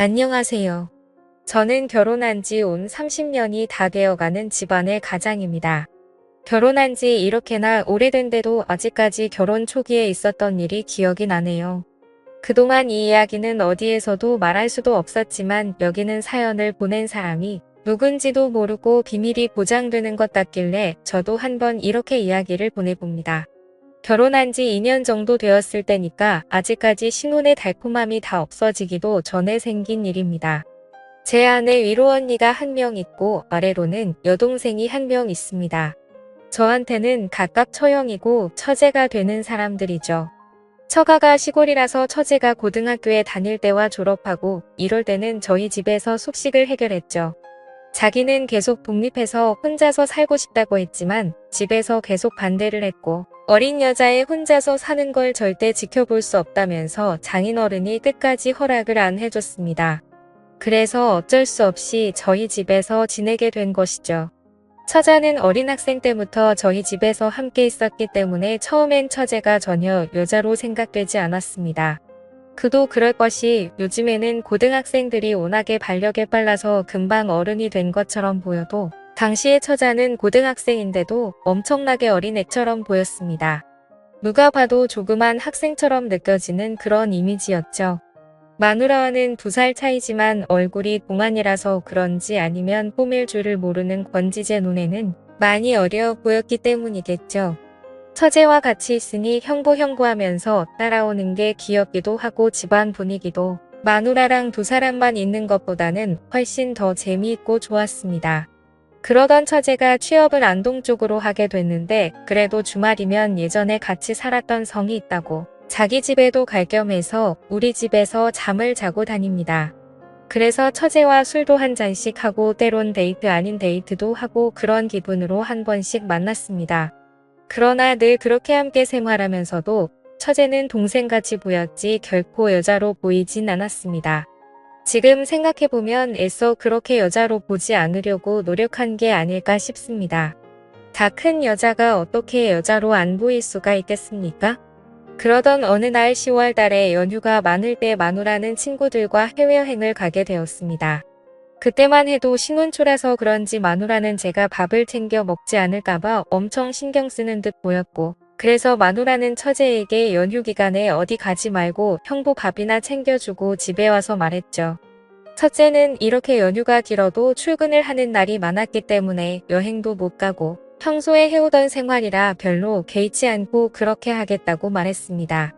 안녕하세요. 저는 결혼한 지 온 30년이 다 되어가는 집안의 가장입니다. 결혼한 지 이렇게나 오래된데도 아직까지 결혼 초기에 있었던 일이 기억이 나네요. 그동안 이 이야기는 어디에서도 말할 수도 없었지만 여기는 사연을 보낸 사람이 누군지도 모르고 비밀이 보장되는 것 같길래 저도 한번 이렇게 이야기를 보내봅니다. 결혼한 지 2년 정도 되었을 때니까 아직까지 신혼의 달콤함이 다 없어지기도 전에 생긴 일입니다. 제 안에 위로 언니가 한 명 있고 아래로는 여동생이 한 명 있습니다. 저한테는 각각 처형이고 처제가 되는 사람들이죠. 처가가 시골이라서 처제가 고등학교에 다닐 때와 졸업하고 이럴 때는 저희 집에서 숙식을 해결했죠. 자기는 계속 독립해서 혼자서 살고 싶다고 했지만 집에서 계속 반대를 했고 어린 여자애 혼자서 사는 걸 절대 지켜볼 수 없다면서 장인어른이 끝까지 허락을 안 해줬습니다. 그래서 어쩔 수 없이 저희 집에서 지내게 된 것이죠. 처자는 어린 학생 때부터 저희 집에서 함께 있었기 때문에 처음엔 처제가 전혀 여자로 생각되지 않았습니다. 그도 그럴 것이 요즘에는 고등학생들이 워낙에 반력에 빨라서 금방 어른이 된 것처럼 보여도 당시의 처자는 고등학생인데도 엄청나게 어린 애처럼 보였습니다. 누가 봐도 조그만 학생처럼 느껴지는 그런 이미지였죠. 마누라와는 두 살 차이지만 얼굴이 동안이라서 그런지 아니면 뽀밀 줄을 모르는 권지제 눈에는 많이 어려 보였기 때문이겠죠. 처제와 같이 있으니 형부 형부하면서 따라오는 게 귀엽기도 하고 집안 분위기도 마누라랑 두 사람만 있는 것보다는 훨씬 더 재미있고 좋았습니다. 그러던 처제가 취업을 안동 쪽으로 하게 됐는데 그래도 주말이면 예전에 같이 살았던 성이 있다고 자기 집에도 갈 겸해서 우리 집에서 잠을 자고 다닙니다. 그래서 처제와 술도 한 잔씩 하고 때론 데이트 아닌 데이트도 하고 그런 기분으로 한 번씩 만났습니다. 그러나 늘 그렇게 함께 생활하면서도 처제는 동생같이 보였지 결코 여자로 보이진 않았습니다. 지금 생각해보면 애써 그렇게 여자로 보지 않으려고 노력한 게 아닐까 싶습니다. 다 큰 여자가 어떻게 여자로 안 보일 수가 있겠습니까? 그러던 어느 날 10월 달에 연휴가 많을 때 마누라는 친구들과 해외여행을 가게 되었습니다. 그때만 해도 신혼초라서 그런지 마누라는 제가 밥을 챙겨 먹지 않을까봐 엄청 신경 쓰는 듯 보였고 그래서 마누라는 처제에게 연휴 기간에 어디 가지 말고 형부 밥이나 챙겨주고 집에 와서 말했죠. 첫째는 이렇게 연휴가 길어도 출근을 하는 날이 많았기 때문에 여행도 못 가고 평소에 해오던 생활이라 별로 개의치 않고 그렇게 하겠다고 말했습니다.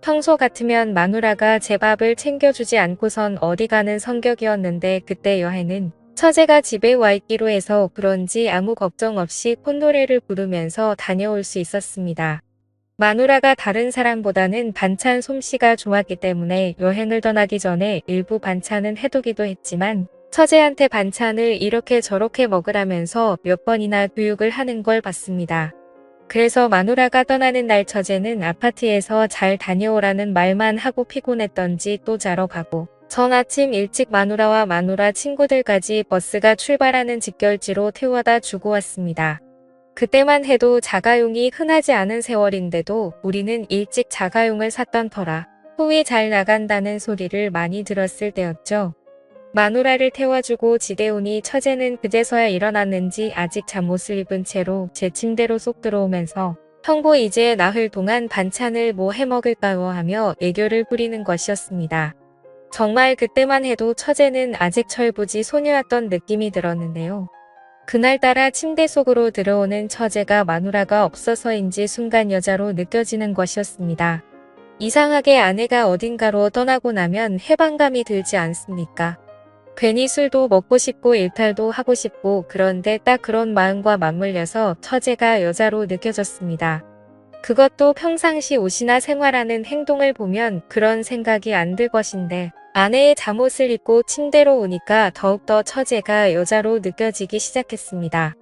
평소 같으면 마누라가 제 밥을 챙겨주지 않고선 어디 가는 성격이었는데 그때 여행은 처제가 집에 와 있기로 해서 그런지 아무 걱정 없이 콧노래를 부르면서 다녀올 수 있었습니다. 마누라가 다른 사람보다는 반찬 솜씨가 좋았기 때문에 여행을 떠나기 전에 일부 반찬은 해두기도 했지만 처제한테 반찬을 이렇게 저렇게 먹으라면서 몇 번이나 교육을 하는 걸 봤습니다. 그래서 마누라가 떠나는 날 처제는 아파트에서 잘 다녀오라는 말만 하고 피곤했던지 또 자러 가고 전 아침 일찍 마누라와 마누라 친구들까지 버스가 출발하는 직결지로 태워다 주고 왔습니다. 그때만 해도 자가용이 흔하지 않은 세월인데도 우리는 일찍 자가용을 샀던 터라 후이 잘 나간다는 소리를 많이 들었을 때였죠. 마누라를 태워주고 지대우니 처제는 그제서야 일어났는지 아직 잠옷을 입은 채로 제 침대로 쏙 들어오면서 형부 이제 나흘 동안 반찬을 뭐 해먹을까요 하며 애교를 부리는 것이었습니다. 정말 그때만 해도 처제는 아직 철부지 소녀였던 느낌이 들었는데요. 그날따라 침대 속으로 들어오는 처제가 마누라가 없어서인지 순간 여자로 느껴지는 것이었습니다. 이상하게 아내가 어딘가로 떠나고 나면 해방감이 들지 않습니까? 괜히 술도 먹고 싶고 일탈도 하고 싶고 그런데 딱 그런 마음과 맞물려서 처제가 여자로 느껴졌습니다. 그것도 평상시 옷이나 생활하는 행동을 보면 그런 생각이 안 들 것인데 아내의 잠옷을 입고 침대로 오니까 더욱더 처제가 여자로 느껴지기 시작했습니다.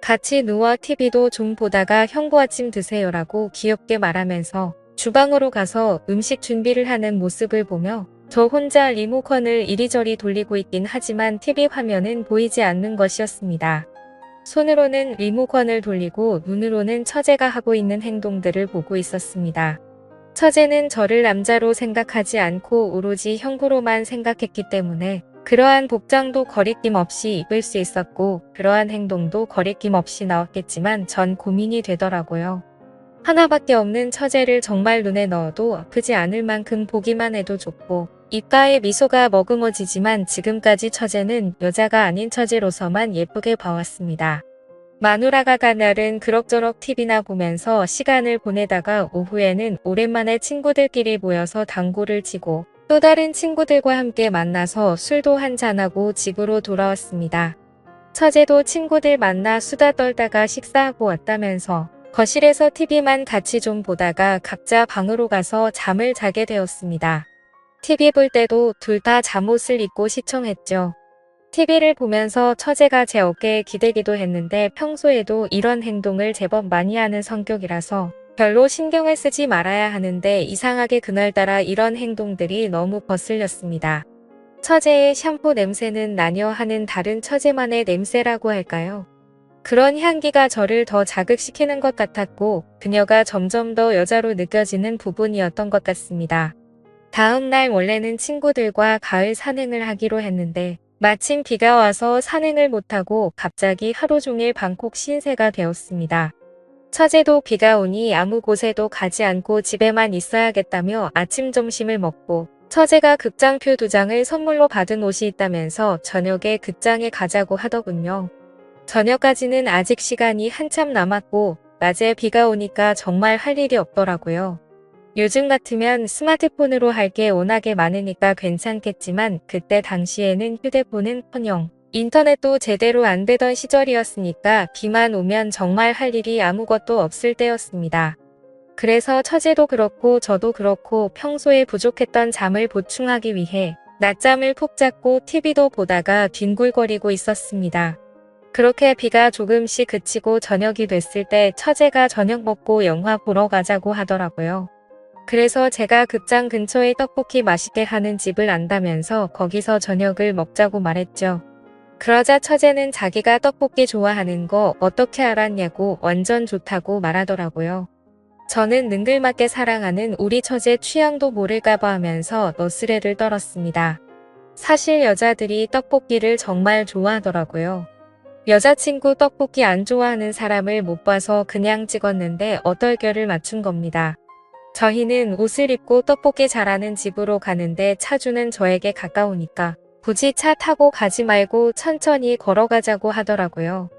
같이 누워 TV도 좀 보다가 형부 아침 드세요라고 귀엽게 말하면서 주방으로 가서 음식 준비를 하는 모습을 보며 저 혼자 리모컨을 이리저리 돌리고 있긴 하지만 TV 화면은 보이지 않는 것이었습니다. 손으로는 리모컨을 돌리고 눈으로는 처제가 하고 있는 행동들을 보고 있었습니다. 처제는 저를 남자로 생각하지 않고 오로지 형부로만 생각했기 때문에 그러한 복장도 거리낌 없이 입을 수 있었고 그러한 행동도 거리낌 없이 나왔겠지만 전 고민이 되더라고요. 하나밖에 없는 처제를 정말 눈에 넣어도 아프지 않을 만큼 보기만 해도 좋고 입가에 미소가 머금어지지만 지금까지 처제는 여자가 아닌 처제로서만 예쁘게 봐왔습니다. 마누라가 간 날은 그럭저럭 TV나 보면서 시간을 보내다가 오후에는 오랜만에 친구들끼리 모여서 당구를 치고 또 다른 친구들과 함께 만나서 술도 한잔하고 집으로 돌아왔습니다. 처제도 친구들 만나 수다 떨다가 식사하고 왔다면서 거실에서 TV만 같이 좀 보다가 각자 방으로 가서 잠을 자게 되었습니다. TV 볼 때도 둘 다 잠옷을 입고 시청했죠. TV를 보면서 처제가 제 어깨에 기대기도 했는데 평소에도 이런 행동을 제법 많이 하는 성격이라서 별로 신경을 쓰지 말아야 하는데 이상하게 그날따라 이런 행동들이 너무 거슬렸습니다. 처제의 샴푸 냄새는 나녀 하는 다른 처제만의 냄새라고 할까요? 그런 향기가 저를 더 자극시키는 것 같았고 그녀가 점점 더 여자로 느껴지는 부분이었던 것 같습니다. 다음 날 원래는 친구들과 가을 산행을 하기로 했는데 마침 비가 와서 산행을 못하고 갑자기 하루 종일 방콕 신세가 되었습니다. 처제도 비가 오니 아무 곳에도 가지 않고 집에만 있어야겠다며 아침 점심을 먹고 처제가 극장표 두 장을 선물로 받은 옷이 있다면서 저녁에 극장에 가자고 하더군요. 저녁까지는 아직 시간이 한참 남았고 낮에 비가 오니까 정말 할 일이 없더라고요. 요즘 같으면 스마트폰으로 할 게 워낙에 많으니까 괜찮겠지만 그때 당시에는 휴대폰은커녕 인터넷도 제대로 안 되던 시절이었으니까 비만 오면 정말 할 일이 아무것도 없을 때였습니다. 그래서 처제도 그렇고 저도 그렇고 평소에 부족했던 잠을 보충하기 위해 낮잠을 푹 잤고 TV도 보다가 뒹굴거리고 있었습니다. 그렇게 비가 조금씩 그치고 저녁이 됐을 때 처제가 저녁 먹고 영화 보러 가자고 하더라고요. 그래서 제가 극장 근처에 떡볶이 맛있게 하는 집을 안다면서 거기서 저녁을 먹자고 말했죠. 그러자 처제는 자기가 떡볶이 좋아하는 거 어떻게 알았냐고 완전 좋다고 말하더라고요. 저는 능글맞게 사랑하는 우리 처제 취향도 모를까봐 하면서 너스레를 떨었습니다. 사실 여자들이 떡볶이를 정말 좋아하더라고요. 여자친구 떡볶이 안 좋아하는 사람을 못 봐서 그냥 찍었는데 어떨결을 맞춘 겁니다. 저희는 옷을 입고 떡볶이 잘하는 집으로 가는데 차주는 저에게 가까우니까 굳이 차 타고 가지 말고 천천히 걸어가자고 하더라고요.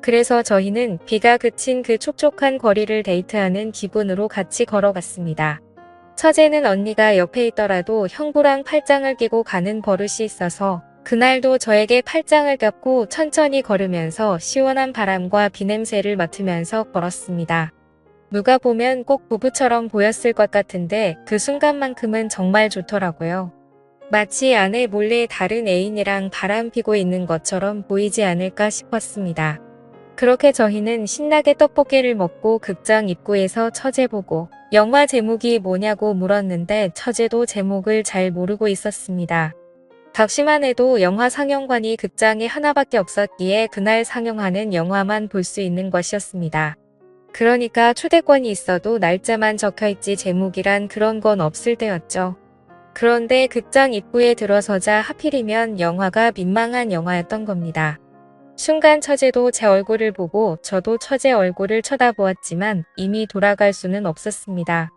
그래서 저희는 비가 그친 그 촉촉한 거리를 데이트하는 기분으로 같이 걸어갔습니다. 처제는 언니가 옆에 있더라도 형부랑 팔짱을 끼고 가는 버릇이 있어서 그날도 저에게 팔짱을 꼈고 천천히 걸으면서 시원한 바람과 비냄새를 맡으면서 걸었습니다. 누가 보면 꼭 부부처럼 보였을 것 같은데 그 순간만큼은 정말 좋더라고요. 마치 아내 몰래 다른 애인이랑 바람 피고 있는 것처럼 보이지 않을까 싶었습니다. 그렇게 저희는 신나게 떡볶이를 먹고 극장 입구에서 처제 보고 영화 제목이 뭐냐고 물었는데 처제도 제목을 잘 모르고 있었습니다. 덕시만 해도 영화 상영관이 극장에 하나밖에 없었기에 그날 상영하는 영화만 볼 수 있는 것이었습니다. 그러니까 초대권이 있어도 날짜만 적혀있지 제목이란 그런 건 없을 때였죠. 그런데 극장 입구에 들어서자 하필이면 영화가 민망한 영화였던 겁니다. 순간 처제도 제 얼굴을 보고 저도 처제 얼굴을 쳐다보았지만 이미 돌아갈 수는 없었습니다.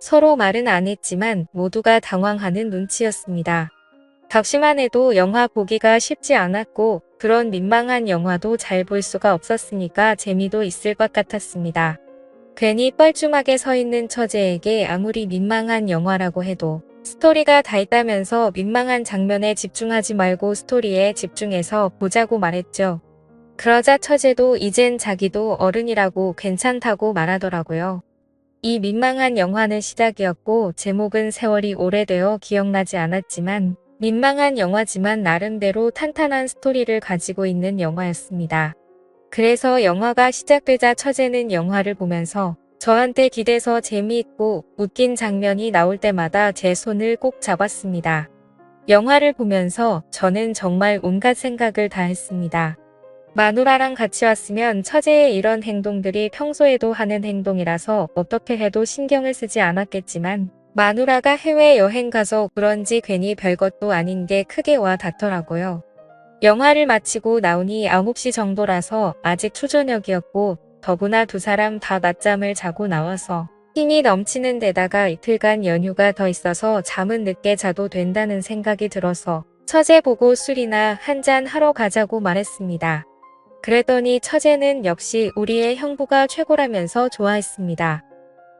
서로 말은 안 했지만 모두가 당황하는 눈치였습니다. 덕시만 해도 영화 보기가 쉽지 않았고 그런 민망한 영화도 잘 볼 수가 없었으니까 재미도 있을 것 같았습니다. 괜히 뻘쭘하게 서 있는 처제에게 아무리 민망한 영화라고 해도 스토리가 다 있다면서 민망한 장면에 집중하지 말고 스토리에 집중해서 보자고 말했죠. 그러자 처제도 이젠 자기도 어른이라고 괜찮다고 말하더라고요. 이 민망한 영화는 시작이었고 제목은 세월이 오래되어 기억나지 않았지만 민망한 영화지만 나름대로 탄탄한 스토리를 가지고 있는 영화였습니다. 그래서 영화가 시작되자 처제는 영화를 보면서 저한테 기대서 재미있고 웃긴 장면이 나올 때마다 제 손을 꼭 잡았습니다. 영화를 보면서 저는 정말 온갖 생각을 다 했습니다. 마누라랑 같이 왔으면 처제의 이런 행동들이 평소에도 하는 행동이라서 어떻게 해도 신경을 쓰지 않았겠지만 마누라가 해외 여행 가서 그런지 괜히 별것도 아닌 게 크게 와 닿더라고요. 영화를 마치고 나오니 9시 정도라서 아직 초저녁이었고 더구나 두 사람 다 낮잠을 자고 나와서 힘이 넘치는 데다가 이틀간 연휴가 더 있어서 잠은 늦게 자도 된다는 생각이 들어서 처제 보고 술이나 한 잔 하러 가자고 말했습니다. 그랬더니 처제는 역시 우리의 형부가 최고라면서 좋아했습니다.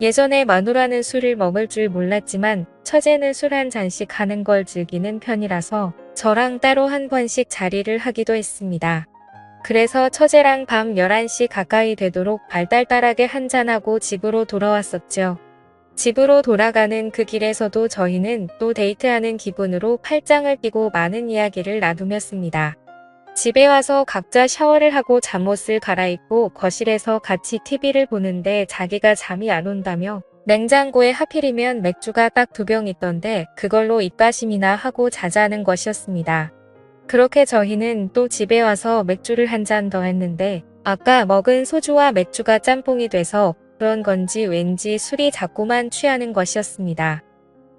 예전에 마누라는 술을 먹을 줄 몰랐지만 처제는 술 한 잔씩 하는 걸 즐기는 편이라서 저랑 따로 한 번씩 자리를 하기도 했습니다. 그래서 처제랑 밤 11시 가까이 되도록 발달달하게 한잔하고 집으로 돌아왔었죠. 집으로 돌아가는 그 길에서도 저희는 또 데이트하는 기분으로 팔짱을 끼고 많은 이야기를 나누었습니다. 집에 와서 각자 샤워를 하고 잠옷을 갈아입고 거실에서 같이 TV를 보는데 자기가 잠이 안 온다며 냉장고에 하필이면 맥주가 딱 두 병 있던데 그걸로 입가심이나 하고 자자는 것이었습니다. 그렇게 저희는 또 집에 와서 맥주를 한 잔 더 했는데 아까 먹은 소주와 맥주가 짬뽕이 돼서 그런 건지 왠지 술이 자꾸만 취하는 것이었습니다.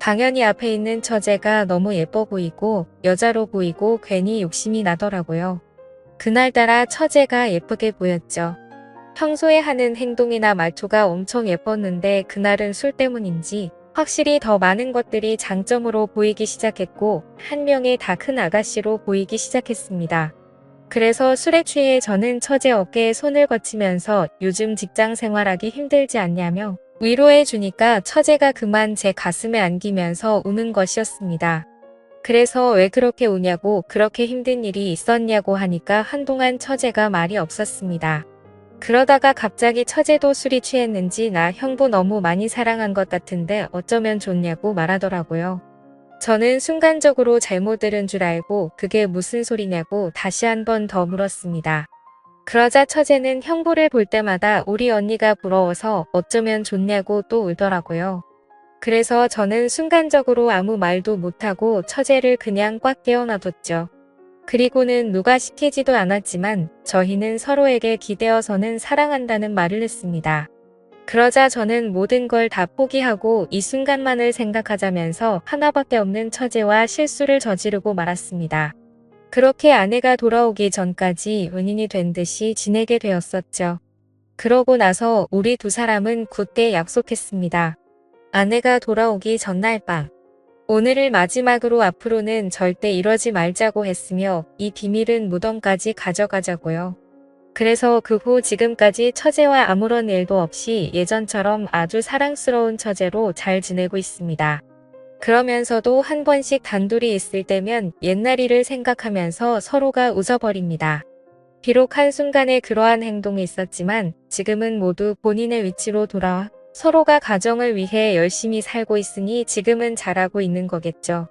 당연히 앞에 있는 처제가 너무 예뻐 보이고 여자로 보이고 괜히 욕심이 나더라고요. 그날따라 처제가 예쁘게 보였죠. 평소에 하는 행동이나 말투가 엄청 예뻤는데 그날은 술 때문인지 확실히 더 많은 것들이 장점으로 보이기 시작했고 한 명의 다 큰 아가씨로 보이기 시작했습니다. 그래서 술에 취해 저는 처제 어깨에 손을 거치면서 요즘 직장 생활하기 힘들지 않냐며 위로해 주니까 처제가 그만 제 가슴에 안기면서 우는 것이었습니다. 그래서 왜 그렇게 우냐고 그렇게 힘든 일이 있었냐고 하니까 한동안 처제가 말이 없었습니다. 그러다가 갑자기 처제도 술이 취했는지 나 형부 너무 많이 사랑한 것 같은데 어쩌면 좋냐고 말하더라고요. 저는 순간적으로 잘못 들은 줄 알고 그게 무슨 소리냐고 다시 한 번 더 물었습니다. 그러자 처제는 형부를 볼 때마다 우리 언니가 부러워서 어쩌면 좋냐고 또 울더라고요. 그래서 저는 순간적으로 아무 말도 못하고 처제를 그냥 꽉 깨어놔뒀죠. 그리고는 누가 시키지도 않았지만 저희는 서로에게 기대어서는 사랑한다는 말을 했습니다. 그러자 저는 모든 걸 다 포기하고 이 순간만을 생각하자면서 하나밖에 없는 처제와 실수를 저지르고 말았습니다. 그렇게 아내가 돌아오기 전까지 은인이 된 듯이 지내게 되었었죠. 그러고 나서 우리 두 사람은 굳게 약속했습니다. 아내가 돌아오기 전날 밤. 오늘을 마지막으로 앞으로는 절대 이러지 말자고 했으며 이 비밀은 무덤까지 가져가자고요. 그래서 그 후 지금까지 처제와 아무런 일도 없이 예전처럼 아주 사랑스러운 처제로 잘 지내고 있습니다. 그러면서도 한 번씩 단둘이 있을 때면 옛날 일을 생각하면서 서로가 웃어버립니다. 비록 한순간에 그러한 행동이 있었지만 지금은 모두 본인의 위치로 돌아와 서로가 가정을 위해 열심히 살고 있으니 지금은 잘하고 있는 거겠죠.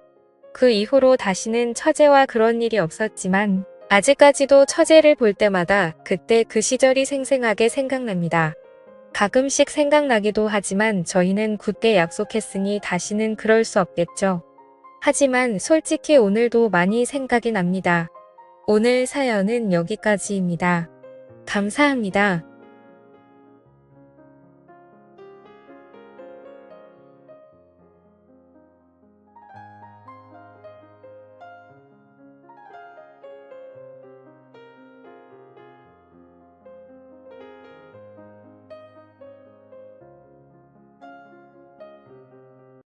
그 이후로 다시는 처제와 그런 일이 없었지만 아직까지도 처제를 볼 때마다 그때 그 시절이 생생하게 생각납니다. 가끔씩 생각나기도 하지만 저희는 굳게 약속했으니 다시는 그럴 수 없겠죠. 하지만 솔직히 오늘도 많이 생각이 납니다. 오늘 사연은 여기까지입니다. 감사합니다.